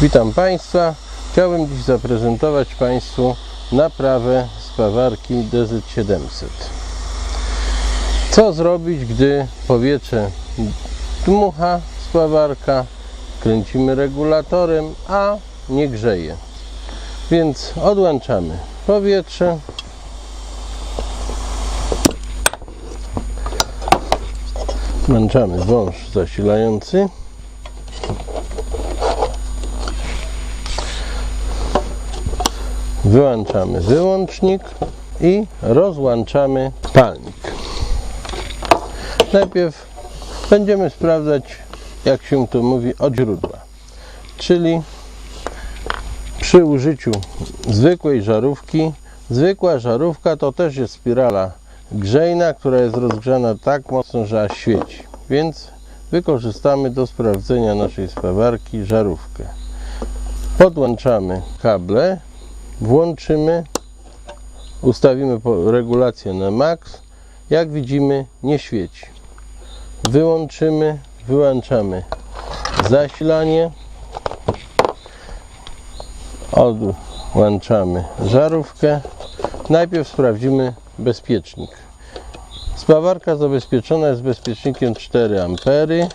Witam Państwa. Chciałbym dziś zaprezentować Państwu naprawę spawarki DZ700. Co zrobić, gdy powietrze dmucha spawarka, kręcimy regulatorem, a nie grzeje. Więc odłączamy powietrze. Włączamy wąż zasilający. Wyłączamy wyłącznik i rozłączamy palnik. Najpierw będziemy sprawdzać, jak się to mówi, od źródła. Czyli przy użyciu zwykłej żarówki, zwykła żarówka to też jest spirala grzejna, która jest rozgrzana tak mocno, że aż świeci. Więc wykorzystamy do sprawdzenia naszej spawarki żarówkę. Podłączamy kable włączymy, ustawimy regulację na max. Jak widzimy, nie świeci. Wyłączymy, wyłączamy zasilanie. Odłączamy żarówkę. Najpierw sprawdzimy bezpiecznik. Spawarka zabezpieczona jest bezpiecznikiem 4 ampery.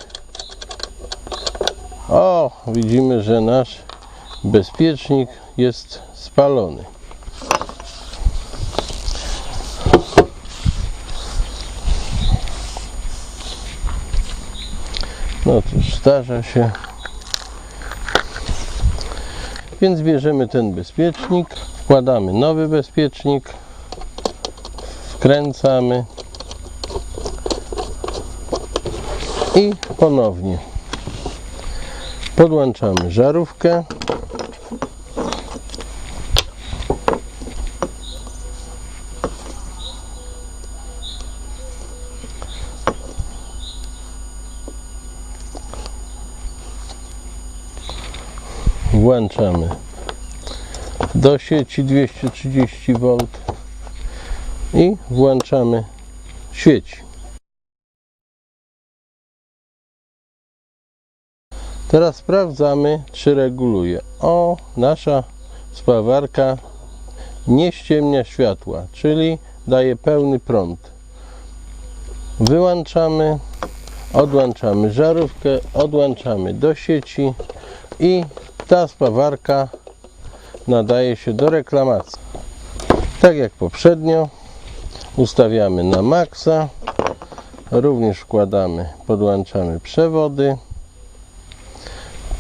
O, widzimy, że nasz bezpiecznik jest spalony. No cóż, zdarza się. Więc bierzemy ten bezpiecznik, wkładamy nowy bezpiecznik, wkręcamy i ponownie podłączamy żarówkę. Włączamy do sieci 230 V i włączamy sieć. Teraz sprawdzamy, czy reguluje. O, nasza spawarka nie ściemnia światła, czyli daje pełny prąd. Wyłączamy, odłączamy żarówkę, odłączamy do sieci i ta spawarka nadaje się do reklamacji. Tak jak poprzednio, ustawiamy na maksa, również wkładamy, podłączamy przewody,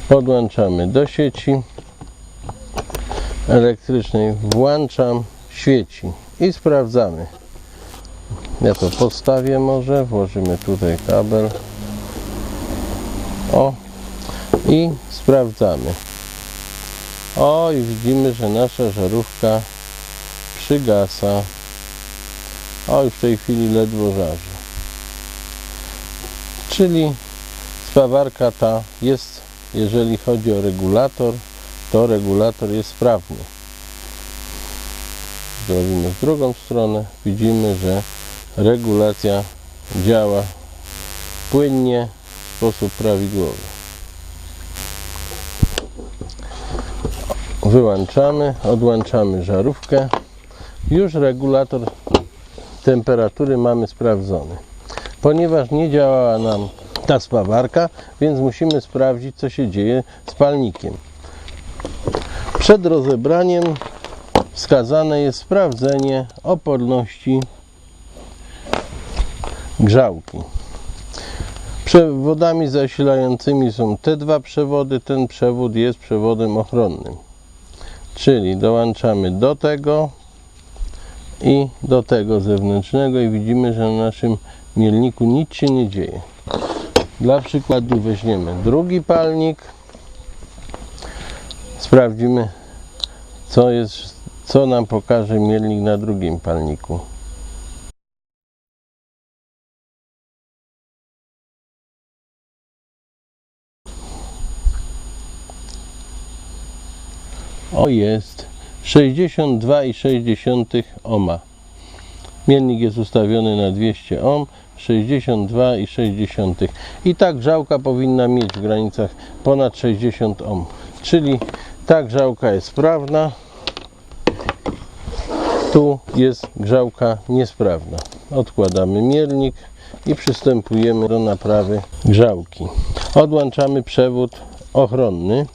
podłączamy do sieci elektrycznej, włączam, świeci i sprawdzamy. Ja to postawię może, włożymy tutaj kabel. O, i sprawdzamy. O, i widzimy, że nasza żarówka przygasa. O, i w tej chwili ledwo żarzy. Czyli spawarka ta jest, jeżeli chodzi o regulator, to regulator jest sprawny. Zrobimy w drugą stronę. Widzimy, że regulacja działa płynnie w sposób prawidłowy. Wyłączamy, odłączamy żarówkę. Już regulator temperatury mamy sprawdzony. Ponieważ nie działała nam ta spawarka, więc musimy sprawdzić, co się dzieje z palnikiem. Przed rozebraniem wskazane jest sprawdzenie oporności grzałki. Przewodami zasilającymi są te dwa przewody. Ten przewód jest przewodem ochronnym. Czyli dołączamy do tego i do tego zewnętrznego i widzimy, że na naszym mielniku nic się nie dzieje. Dla przykładu weźmiemy drugi palnik. Sprawdzimy, co jest, co nam pokaże mielnik na drugim palniku. O jest 62,6 ohma. Mielnik jest ustawiony na 200 ohm, 62,6. I tak grzałka powinna mieć w granicach ponad 60 ohm. Czyli ta grzałka jest sprawna, tu jest grzałka niesprawna. Odkładamy miernik i przystępujemy do naprawy grzałki. Odłączamy przewód ochronny.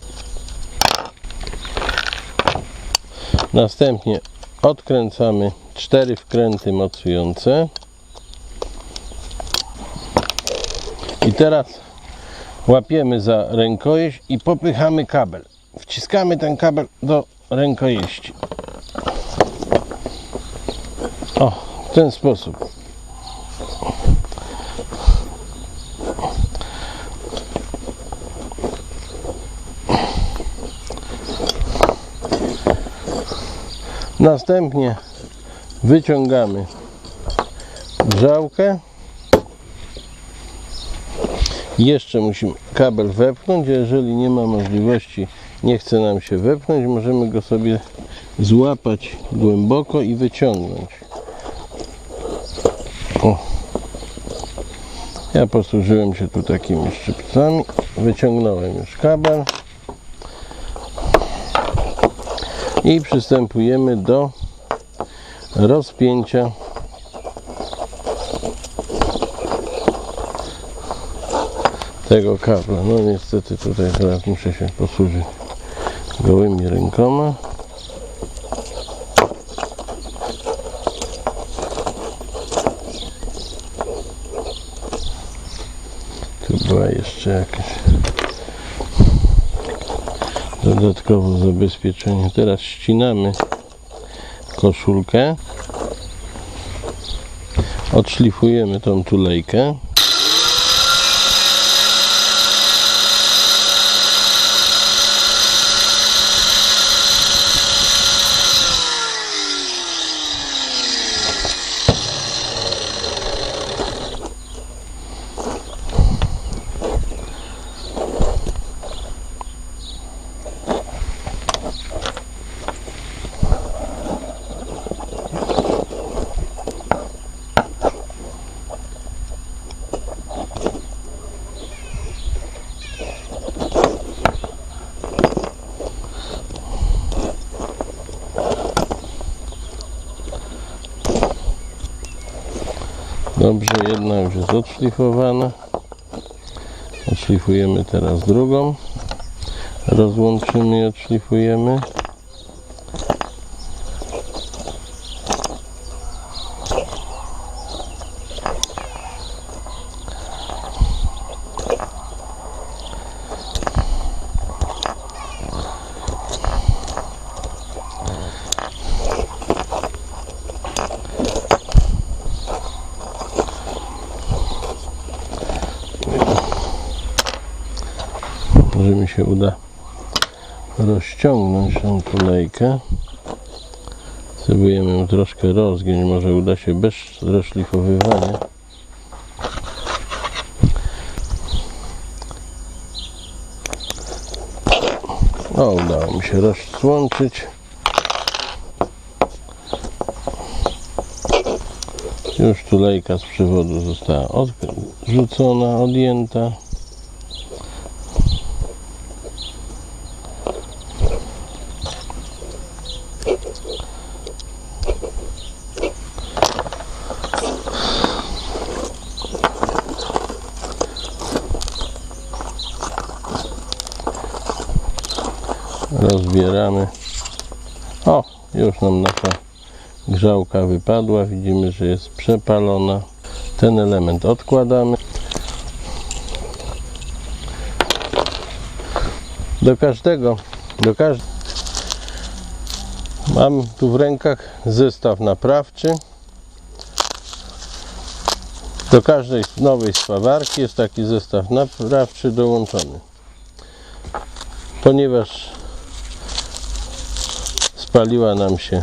Następnie odkręcamy cztery wkręty mocujące. I teraz łapiemy za rękojeść i popychamy kabel. Wciskamy ten kabel do rękojeści. O, w ten sposób. Następnie wyciągamy grzałkę. Jeszcze musimy kabel wepchnąć. Jeżeli nie ma możliwości, nie chce nam się wepchnąć, możemy go sobie złapać głęboko i wyciągnąć. O. Ja posłużyłem się tu takimi szczypcami. Wyciągnąłem już kabel. I przystępujemy do rozpięcia tego kabla. No niestety tutaj teraz muszę się posłużyć gołymi rękoma. Tu była jeszcze jakaś dodatkowe zabezpieczenie. Teraz ścinamy koszulkę. Odszlifujemy tą tulejkę. Dobrze, jedna już jest odszlifowana. Odszlifujemy teraz drugą. Rozłączymy i odszlifujemy. Może mi się uda rozciągnąć tą tulejkę. Spróbujemy ją troszkę rozgiąć. Może uda się bez rozszlifowywania. O, udało mi się rozłączyć. Już tulejka z przewodu została odrzucona, odjęta. O, już nam nasza grzałka wypadła. Widzimy, że jest przepalona. Ten element odkładamy. Do każdego, do każd... Mam tu w rękach zestaw naprawczy. Do każdej nowej spawarki jest taki zestaw naprawczy dołączony. Ponieważ spaliła nam się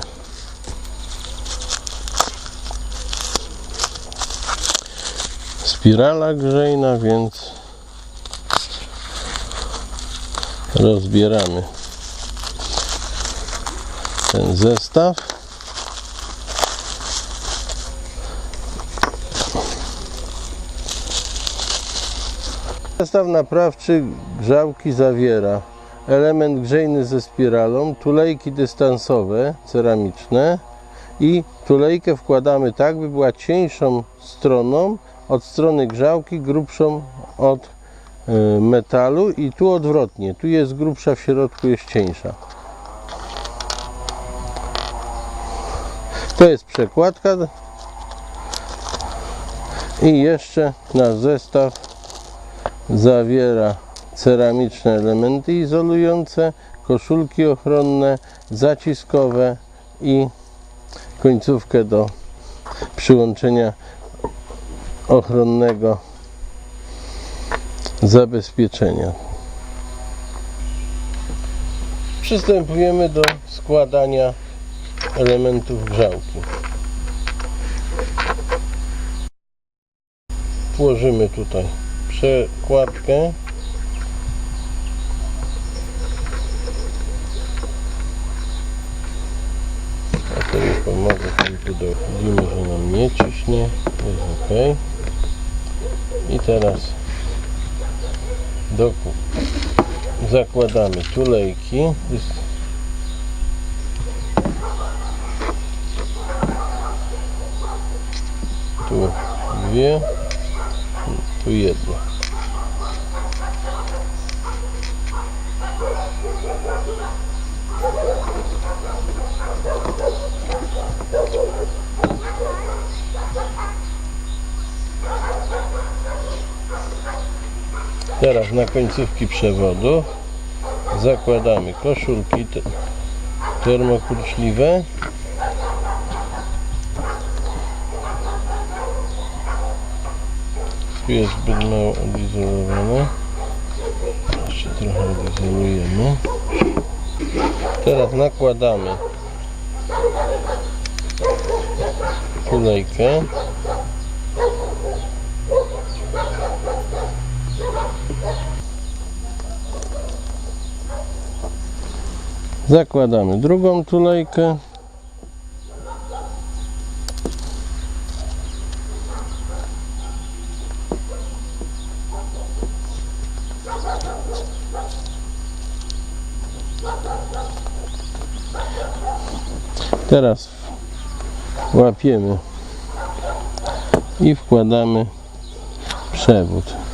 spirala grzejna, więc rozbieramy ten zestaw. Zestaw naprawczy grzałki zawiera element grzejny ze spiralą, tulejki dystansowe, ceramiczne i tulejkę wkładamy tak, by była cieńszą stroną od strony grzałki, grubszą od y, metalu i tu odwrotnie, tu jest grubsza, w środku jest cieńsza. To jest przekładka i jeszcze nasz zestaw zawiera ceramiczne elementy izolujące, koszulki ochronne, zaciskowe i końcówkę do przyłączenia ochronnego zabezpieczenia. Przystępujemy do składania elementów grzałki. Włożymy tutaj przekładkę. Ja sobie pomogę tam tu do widzimy, że nam nie ciśnie. Jest ok. I teraz do, zakładamy tulejki. Jest tu dwie, tu jedna. Teraz na końcówki przewodu zakładamy koszulki te- termokurczliwe. Tu jest zbyt mało odizolowane. Jeszcze trochę odizolujemy. Teraz nakładamy tulejkę. Zakładamy drugą tulejkę. Teraz łapiemy i wkładamy przewód.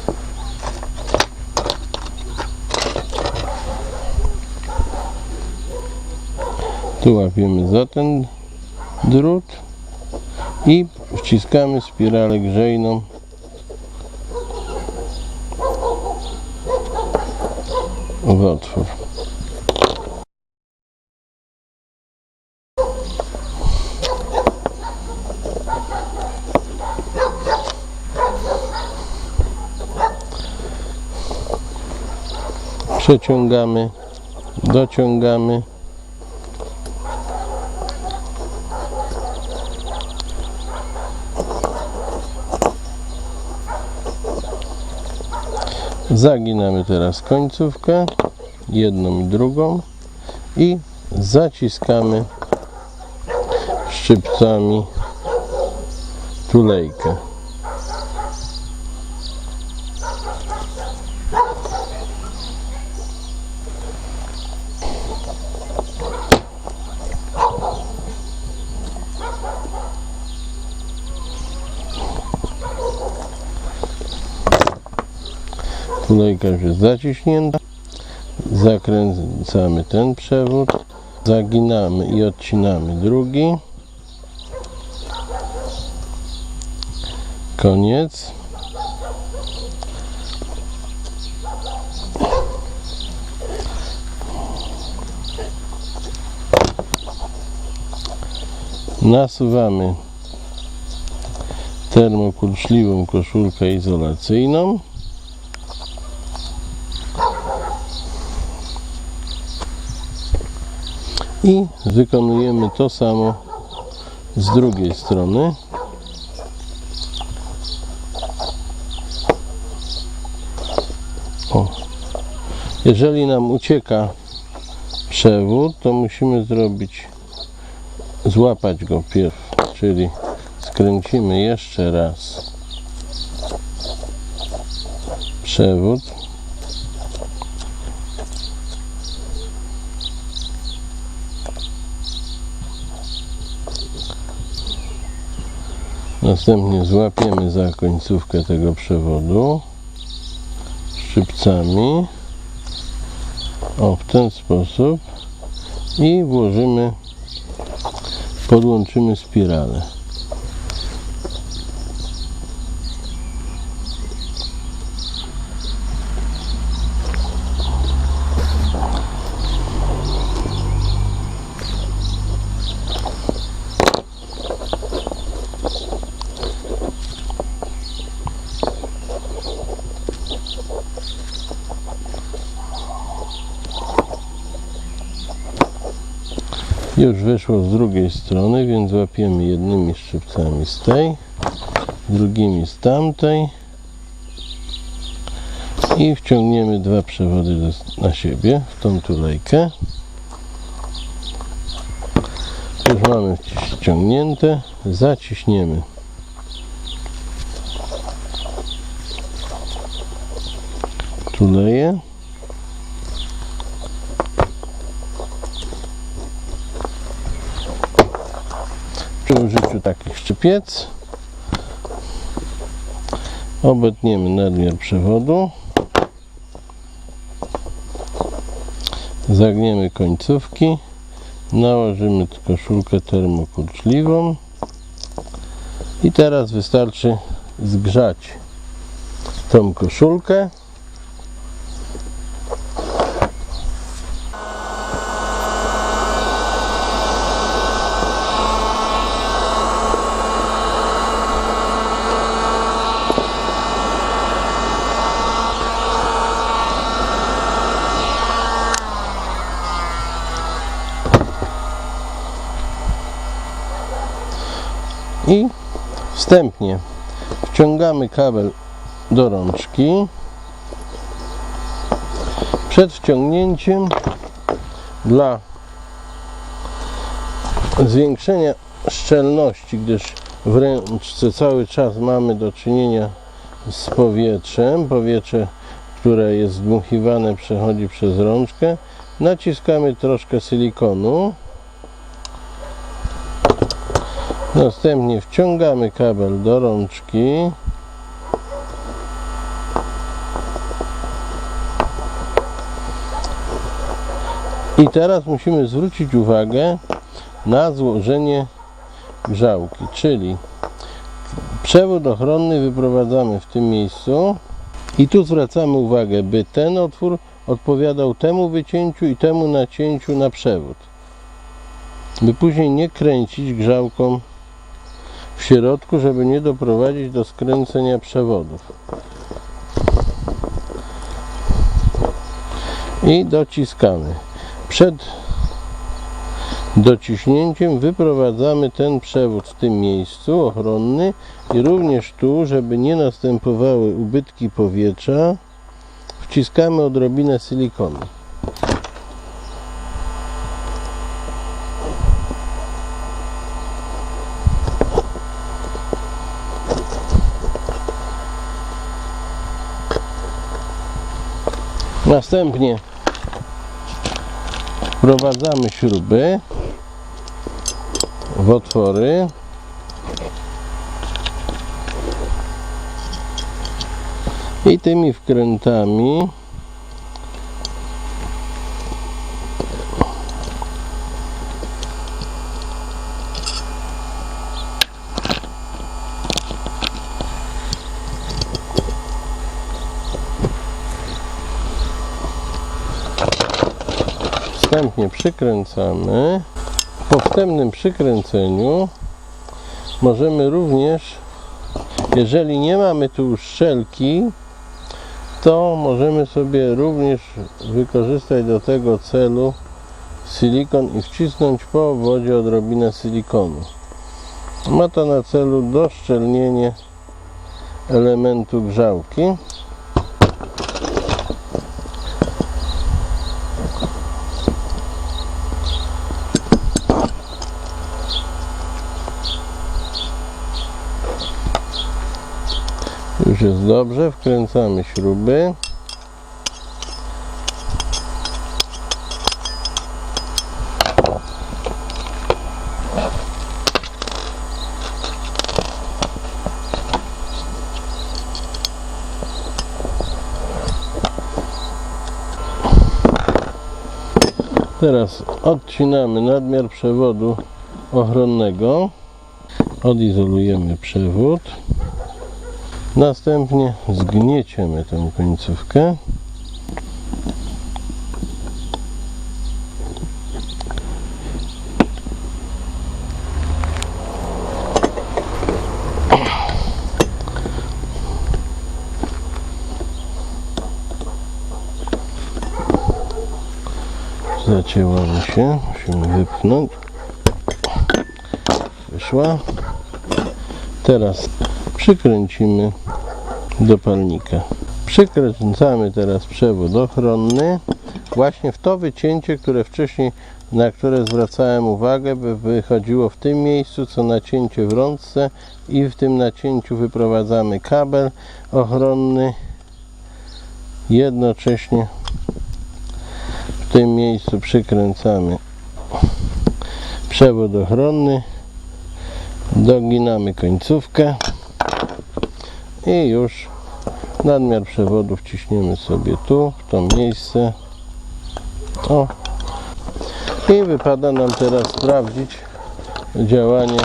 Tu łapiemy za ten drut i wciskamy spiralę grzejną w otwór. Przeciągamy, dociągamy. Zaginamy teraz końcówkę, jedną i drugą i zaciskamy szczypcami tulejkę. Tulejka już jest zaciśnięta. Zakręcamy ten przewód. Zaginamy i odcinamy drugi. Koniec. Nasuwamy termokurczliwą koszulkę izolacyjną. I wykonujemy to samo z drugiej strony. O. Jeżeli nam ucieka przewód, to musimy zrobić, złapać go pierw, czyli skręcimy jeszcze raz przewód Następnie złapiemy za końcówkę tego przewodu szczypcami. O, w ten sposób. I włożymy, podłączymy spiralę. Już wyszło z drugiej strony, więc łapiemy jednymi szczypcami z tej, drugimi z tamtej i wciągniemy dwa przewody do, na siebie w tą tulejkę. Już mamy ściągnięte, zaciśniemy. Tuleję. przy użyciu takich szczypiec obetniemy nadmiar przewodu. Zagniemy końcówki. Nałożymy koszulkę termokurczliwą i teraz wystarczy zgrzać tą koszulkę i wstępnie wciągamy kabel do rączki. Przed wciągnięciem dla zwiększenia szczelności, gdyż w ręczce cały czas mamy do czynienia z powietrzem, powietrze, które jest zdmuchiwane przechodzi przez rączkę, naciskamy troszkę silikonu Następnie wciągamy kabel do rączki. I teraz musimy zwrócić uwagę na złożenie grzałki, czyli przewód ochronny wyprowadzamy w tym miejscu i tu zwracamy uwagę, by ten otwór odpowiadał temu wycięciu i temu nacięciu na przewód. By później nie kręcić grzałką w środku, żeby nie doprowadzić do skręcenia przewodów. I dociskamy. Przed dociśnięciem wyprowadzamy ten przewód w tym miejscu ochronny i również tu, żeby nie następowały ubytki powietrza, wciskamy odrobinę silikonu. Następnie wprowadzamy śruby w otwory. I tymi wkrętami wstępnie przykręcamy. Po wstępnym przykręceniu możemy również, jeżeli nie mamy tu szczelki, to możemy sobie również wykorzystać do tego celu silikon i wcisnąć po wodzie odrobinę silikonu. Ma to na celu doszczelnienie elementu grzałki. już jest dobrze, wkręcamy śruby. Teraz odcinamy nadmiar przewodu ochronnego, odizolujemy przewód. Następnie zgnieciemy tę końcówkę. Zacięła mi się, musimy wypchnąć. Wyszła. Teraz przykręcimy do palnika. Przykręcamy teraz przewód ochronny. Właśnie w to wycięcie, które wcześniej, na które zwracałem uwagę, by wychodziło w tym miejscu, co nacięcie w rączce i w tym nacięciu wyprowadzamy kabel ochronny. Jednocześnie w tym miejscu przykręcamy przewód ochronny. Doginamy końcówkę i już nadmiar przewodu wciśniemy sobie tu, w to miejsce. O. I wypada nam teraz sprawdzić działanie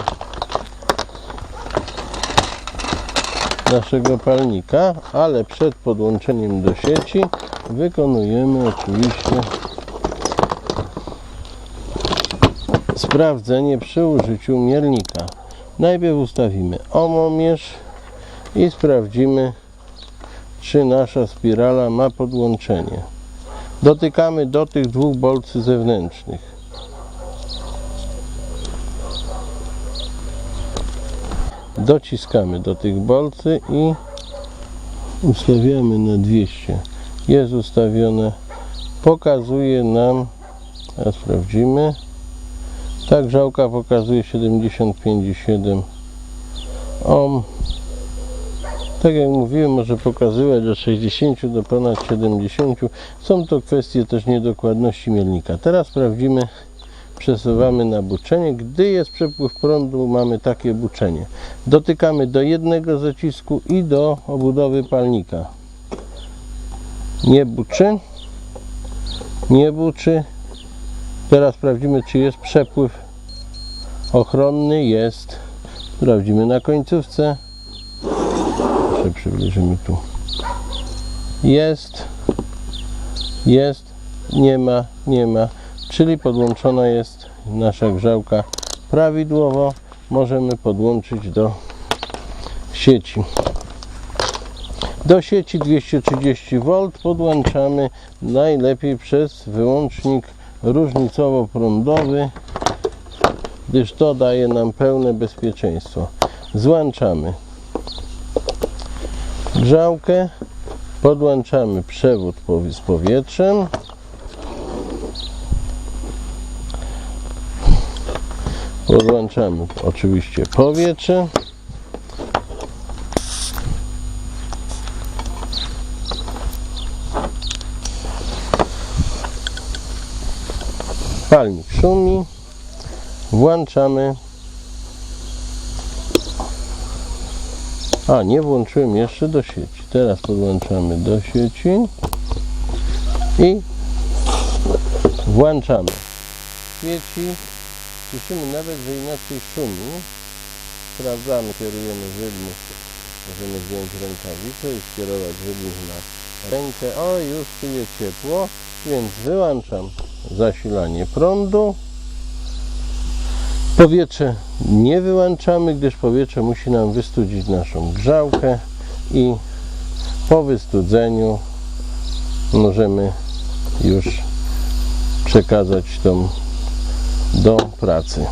naszego palnika, ale przed podłączeniem do sieci wykonujemy oczywiście sprawdzenie przy użyciu miernika. Najpierw ustawimy omomierz i sprawdzimy, czy nasza spirala ma podłączenie. Dotykamy do tych dwóch bolcy zewnętrznych. Dociskamy do tych bolcy i ustawiamy na 200. Jest ustawione. Pokazuje nam, a sprawdzimy. Ta grzałka pokazuje 75,7 ohm. Tak jak mówiłem, może pokazywać do 60 do ponad 70. Są to kwestie też niedokładności mielnika. Teraz sprawdzimy, przesuwamy na buczenie. Gdy jest przepływ prądu, mamy takie buczenie. Dotykamy do jednego zacisku i do obudowy palnika. Nie buczy. Nie buczy. Teraz sprawdzimy, czy jest przepływ ochronny. Jest. Sprawdzimy na końcówce. Jeszcze przybliżymy tu. Jest. Jest. Nie ma. Nie ma. Czyli podłączona jest nasza grzałka prawidłowo. Możemy podłączyć do sieci. Do sieci 230V podłączamy najlepiej przez wyłącznik różnicowo-prądowy, gdyż to daje nam pełne bezpieczeństwo. Złączamy grzałkę, podłączamy przewód z powietrzem. Podłączamy oczywiście powietrze. Palnik szumi. Włączamy. A, nie włączyłem jeszcze do sieci. Teraz podłączamy do sieci i włączamy. Świeci. Słyszymy nawet, że inaczej szumi. Sprawdzamy, kierujemy wydmuch. Możemy wziąć rękawicę i skierować wydmuch na rękę. O, już czuje ciepło, więc wyłączam zasilanie prądu. Powietrze nie wyłączamy, gdyż powietrze musi nam wystudzić naszą grzałkę i po wystudzeniu możemy już przekazać tą do pracy.